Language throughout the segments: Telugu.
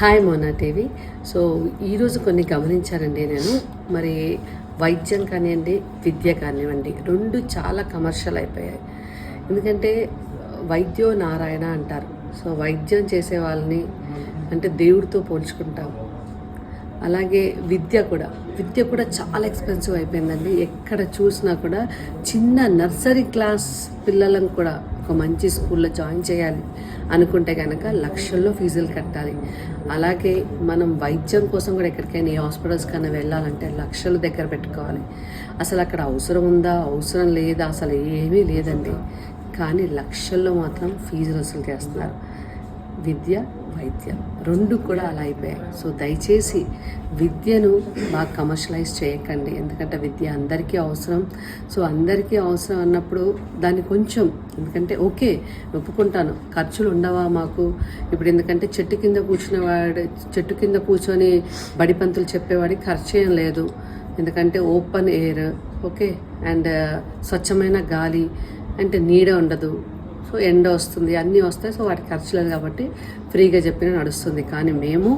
హాయ్ మోనా టీవీ సో ఈరోజు కొన్ని గమనించానండి నేను. మరి వైద్యం కానివ్వండి విద్య కానివ్వండి రెండు చాలా కమర్షియల్ అయిపోయాయి. ఎందుకంటే వైద్యో నారాయణ అంటారు. సో వైద్యం చేసే వాళ్ళని అంటే దేవుడితో పోల్చుకుంటాం. అలాగే విద్య కూడా. విద్య కూడా చాలా ఎక్స్పెన్సివ్ అయిపోయిందండి. ఎక్కడ చూసినా కూడా చిన్న నర్సరీ క్లాస్ పిల్లలను కూడా ఒక మంచి స్కూల్లో జాయిన్ చేయాలి అనుకుంటే కనుక లక్షల్లో ఫీజులు కట్టాలి. అలాగే మనం వైద్యం కోసం కూడా ఎక్కడికైనా ఏ హాస్పిటల్స్ కన్నా వెళ్ళాలంటే లక్షలు దగ్గర పెట్టుకోవాలి. అసలు అక్కడ అవసరం ఉందా? అవసరం లేదా? అసలు ఏమీ లేదండి. కానీ లక్షల్లో మాత్రం ఫీజులు వసూలు చేస్తున్నారు. విద్య వైద్యం. రెండు కూడా అలా అయిపోయాయి. సో దయచేసి విద్యను బాగా కమర్షియలైజ్ చేయకండి. ఎందుకంటే విద్య అందరికీ అవసరం. సో అందరికీ అవసరం అన్నప్పుడు దాన్ని కొంచెం ఎందుకంటే ఓకే ఒప్పుకుంటాను. ఖర్చులు ఉండవా మాకు? ఇప్పుడు ఎందుకంటే చెట్టు కింద కూర్చునేవాడు చెట్టు కింద కూర్చొని బడిపంతులు చెప్పేవాడికి ఖర్చు ఏం లేదు. ఎందుకంటే ఓపెన్ ఎయిర్ ఓకే అండ్ స్వచ్ఛమైన గాలి అంటే నీడ ఉండదు. సో ఎండ వస్తుంది అన్నీ వస్తాయి. సో వాటికి ఖర్చు లేదు కాబట్టి ఫ్రీగా చెప్పినా నడుస్తుంది. కానీ మేము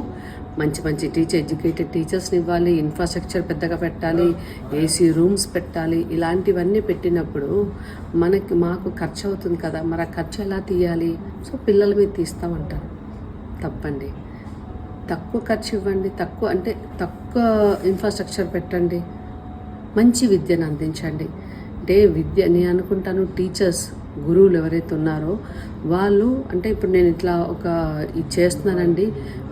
మంచి మంచి టీచర్ ఎడ్యుకేటెడ్ టీచర్స్ని ఇవ్వాలి ఇన్ఫ్రాస్ట్రక్చర్ పెద్దగా పెట్టాలి ఏసీ రూమ్స్ పెట్టాలి ఇలాంటివన్నీ పెట్టినప్పుడు మనకి మాకు ఖర్చు అవుతుంది కదా. మరి ఆ ఖర్చు ఎలా తీయాలి? సో పిల్లల మీద తీస్తామంటారు. తప్పండి. తక్కువ ఖర్చు ఇవ్వండి. తక్కువ అంటే తక్కువ ఇన్ఫ్రాస్ట్రక్చర్ పెట్టండి. మంచి విద్యను అందించండి. అంటే విద్య నేను అనుకుంటాను. టీచర్స్ గురువులు ఎవరైతే ఉన్నారో వాళ్ళు అంటే ఇప్పుడు నేను ఇట్లా ఒక ఇది చేస్తున్నానండి.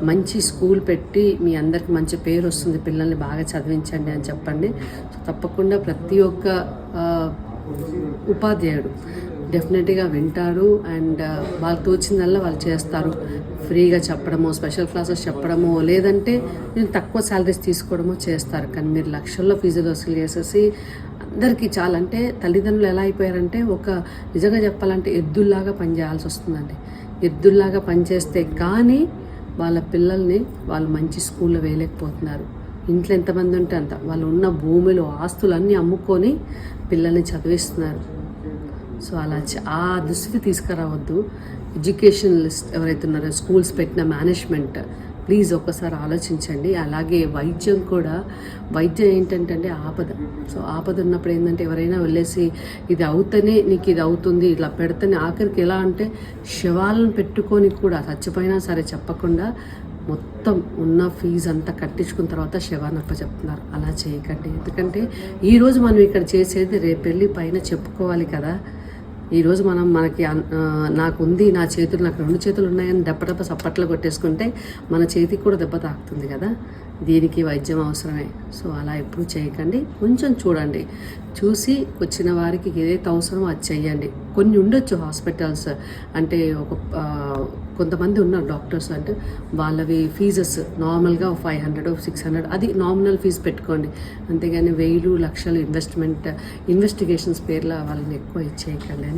మంచి స్కూల్ పెట్టి మీ అందరికి మంచి పేరు వస్తుంది. పిల్లల్ని బాగా చదివించండి అని చెప్పండి. సో తప్పకుండా ప్రతి ఒక్క ఉపాధ్యాయుడు డెఫినెట్గా వింటారు. అండ్ వాళ్ళు తోచిందల్లా వాళ్ళు చేస్తారు. ఫ్రీగా చెప్పడమో స్పెషల్ క్లాసెస్ చెప్పడమో లేదంటే నేను తక్కువ శాలరీస్ తీసుకోవడమో చేస్తారు. కానీ మీరు లక్షల్లో ఫీజులు వసూలు చేసేసి అందరికీ చాలా. అంటే తల్లిదండ్రులు ఎలా అయిపోయారంటే ఒక నిజంగా చెప్పాలంటే ఎద్దుల్లాగా పనిచేయాల్సి వస్తుందండి. ఎద్దుల్లాగా పనిచేస్తే కానీ వాళ్ళ పిల్లల్ని వాళ్ళు మంచి స్కూల్లో వేయలేకపోతున్నారు. ఇంట్లో ఎంతమంది ఉంటే అంత. వాళ్ళు ఉన్న భూమిలో ఆస్తులన్నీ అమ్ముకొని పిల్లల్ని చదివిస్తున్నారు. సో అలా ఆ దృష్టికి తీసుకురావద్దు. ఎడ్యుకేషనలిస్ట్ ఎవరైతే ఉన్నారో స్కూల్స్ పెట్టిన మేనేజ్మెంట్ ప్లీజ్ ఒక్కసారి ఆలోచించండి. అలాగే వైద్యం కూడా వైద్యం ఏంటంటే ఆపద. సో ఆపద ఉన్నప్పుడు ఏంటంటే ఎవరైనా వెళ్ళేసి ఇది అవుతనే నీకు ఇది అవుతుంది ఇలా పెడితేనే ఆఖరికి ఎలా అంటే శవాలను పెట్టుకొని కూడా చచ్చిపోయినా సరే చెప్పకుండా మొత్తం ఉన్న ఫీజు అంతా కట్టించుకున్న తర్వాత శవానప్ప చెప్తున్నారు. అలా చేయకండి. ఎందుకంటే ఈరోజు మనం ఇక్కడ చేసేది రేపు వెళ్ళి పైన చెప్పుకోవాలి కదా. ఈరోజు మనం మనకి అన్- నాకు ఉంది నా చేతులు నాకు రెండు చేతులు ఉన్నాయని దెబ్బ సప్పట్లు కొట్టేసుకుంటే మన చేతికి కూడా దెబ్బ తాకుతుంది కదా? దీనికి వైద్యం అవసరమే. సో అలా ఎప్పుడు చేయకండి. కొంచెం చూడండి. చూసి వచ్చిన వారికి ఏదైతే అవసరమో అది చెయ్యండి. కొన్ని ఉండొచ్చు హాస్పిటల్స్. అంటే ఒక కొంతమంది ఉన్నారు డాక్టర్స్ అంటే వాళ్ళవి ఫీజెస్ నార్మల్గా ఫైవ్ హండ్రెడ్ సిక్స్ హండ్రెడ్ అది నామినల్ ఫీజు పెట్టుకోండి. అంతేగాని వెయ్యి లక్షలు ఇన్వెస్ట్మెంట్ ఇన్వెస్టిగేషన్స్ పేర్ల వాళ్ళని ఎక్కువ ఇచ్చేయకండి అని